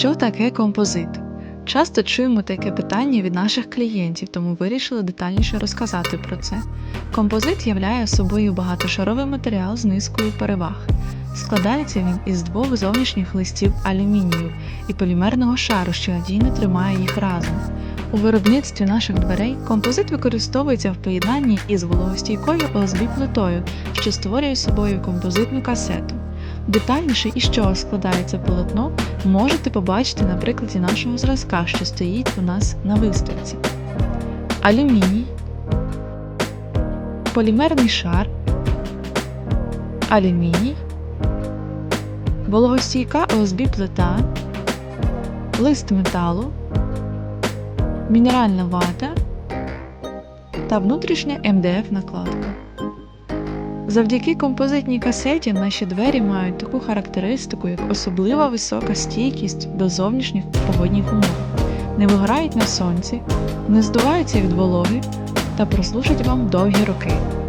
Що таке композит? Часто чуємо таке питання від наших клієнтів, тому вирішили детальніше розказати про це. Композит являє собою багатошаровий матеріал з низкою переваг. Складається він із двох зовнішніх листів алюмінію і полімерного шару, що надійно тримає їх разом. У виробництві наших дверей композит використовується в поєднанні із вологостійкою ОСБ-плитою, що створює собою композитну касету. Детальніше із чого складається полотно, можете побачити на прикладі нашого зразка, що стоїть у нас на виставці. Алюміній, полімерний шар, алюміній, вологостійка ОСБ плита, лист металу, мінеральна вата та внутрішня МДФ накладка. Завдяки композитній касеті наші двері мають таку характеристику, як особлива висока стійкість до зовнішніх погодних умов, не вигорають на сонці, не здуваються від вологи та прослужать вам довгі роки.